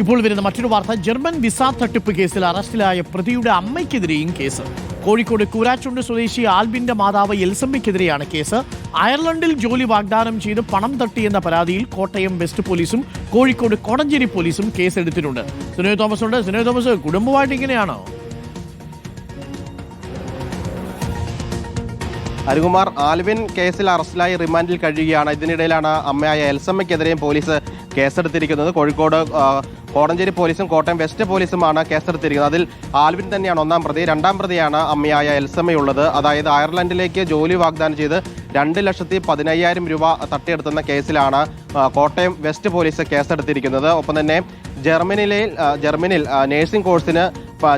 ഇപ്പോൾ വരുന്ന മറ്റൊരു വാർത്ത. ജർമ്മൻ വിസ തട്ടിപ്പ് കേസിൽ അറസ്റ്റിലായ പ്രതിയുടെ അമ്മയ്ക്കെതിരെയും കേസ്. കോഴിക്കോട് കൂരാച്ചുണ്ട് സ്വദേശി ആൽബിന്റെ മാതാവ് എൽസമ്മയ്ക്കെതിരെയാണ് കേസ്. അയർലൻഡിൽ ജോലി വാഗ്ദാനം ചെയ്ത് പണം തട്ടിയെന്ന പരാതിയിൽ കോട്ടയം വെസ്റ്റ് പോലീസും കോഴിക്കോട് കോടഞ്ചേരി പോലീസും കേസെടുത്തിട്ടുണ്ട്. സുനോയ് തോമസ് ഉണ്ട് സുനോയ് തോമസ് കുടുംബമായിട്ട് ഇങ്ങനെയാണോ? അരുകുമാർ ആൽവിൻ കേസിൽ അറസ്റ്റിലായി റിമാൻഡിൽ കഴിയുകയാണ്. ഇതിനിടയിലാണ് അമ്മയായ എൽസമ്മയ്ക്കെതിരെയും പോലീസ് കേസെടുത്തിരിക്കുന്നത്. കോഴിക്കോട് കോടഞ്ചേരി പോലീസും കോട്ടയം വെസ്റ്റ് പോലീസുമാണ് കേസെടുത്തിരിക്കുന്നത്. അതിൽ ആൽവിൻ തന്നെയാണ് ഒന്നാം പ്രതി. രണ്ടാം പ്രതിയാണ് അമ്മയായ എൽസമ്മയുള്ളത്. അതായത് അയർലൻഡിലേക്ക് ജോലി വാഗ്ദാനം ചെയ്ത് രണ്ട് ലക്ഷത്തി പതിനയ്യായിരം രൂപ തട്ടിയെടുത്തുന്ന കേസിലാണ് കോട്ടയം വെസ്റ്റ് പോലീസ് കേസെടുത്തിരിക്കുന്നത്. ഒപ്പം തന്നെ ജർമ്മനിയിൽ ജർമ്മനിയിൽ നഴ്സിംഗ് കോഴ്സിന്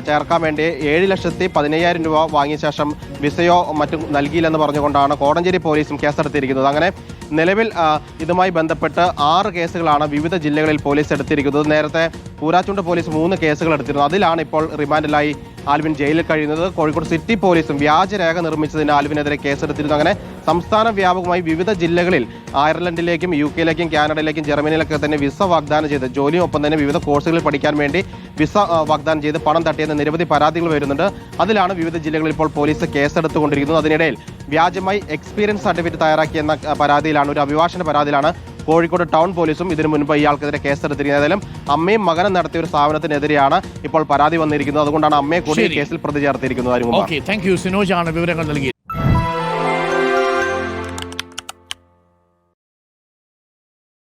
ചേർക്കാൻ വേണ്ടി ഏഴ് ലക്ഷത്തി പതിനയ്യായിരം രൂപ വാങ്ങിയ ശേഷം വിസയോ മറ്റും നൽകിയില്ലെന്ന് പറഞ്ഞുകൊണ്ടാണ് കോടഞ്ചേരി പോലീസും കേസെടുത്തിരിക്കുന്നത്. അങ്ങനെ നിലവിൽ ഇതുമായി ബന്ധപ്പെട്ട് ആറ് കേസുകളാണ് വിവിധ ജില്ലകളിൽ പോലീസ് എടുത്തിരിക്കുന്നത്. നേരത്തെ കൂരാച്ചുണ്ട് പോലീസ് മൂന്ന് കേസുകൾ എടുത്തിരുന്നു. അതിലാണ് ഇപ്പോൾ റിമാൻഡിലായി ആൽവിൻ ജയിലിൽ കഴിയുന്നത്. കോഴിക്കോട് സിറ്റി പോലീസും വ്യാജരേഖ നിർമ്മിച്ചതിന് ആൽവിനെതിരെ കേസെടുത്തിരുന്നു. അങ്ങനെ സംസ്ഥാന വ്യാപകമായി വിവിധ ജില്ലകളിൽ അയർലൻഡിലേക്കും യു കെയിലേക്കും കാനഡയിലേക്കും ജർമ്മനിയിലേക്കൊക്കെ തന്നെ വിസ വാഗ്ദാനം ചെയ്ത് ജോലിയും ഒപ്പം തന്നെ വിവിധ കോഴ്സുകളിൽ പഠിക്കാൻ വേണ്ടി വിസ വാഗ്ദാനം ചെയ്ത് പണം തട്ടിയെന്ന് നിരവധി പരാതികൾ വരുന്നുണ്ട്. അതിലാണ് വിവിധ ജില്ലകളിൽ ഇപ്പോൾ പോലീസ് കേസെടുത്തുകൊണ്ടിരിക്കുന്നത്. അതിനിടയിൽ വ്യാജമായി എക്സ്പീരിയൻസ് സർട്ടിഫിക്കറ്റ് തയ്യാറാക്കിയെന്ന പരാതിയിലാണ് ഒരു അഭിഭാഷണ പരാതിയിലാണ് കോഴിക്കോട് ടൗൺ പോലീസും ഇതിനു മുൻപ് ഇയാൾക്കെതിരെ കേസെടുത്തിരിക്കുന്നത്. ഏതായാലും അമ്മയും മകനും നടത്തിയ ഒരു സ്ഥാപനത്തിനെതിരെയാണ് ഇപ്പോൾ പരാതി വന്നിരിക്കുന്നത്. അതുകൊണ്ടാണ് അമ്മയെ കൂടി കേസിൽ പ്രതി ചേർത്തിരിക്കുന്നത് താങ്ക് യു. വിവരങ്ങൾ നൽകിയത്.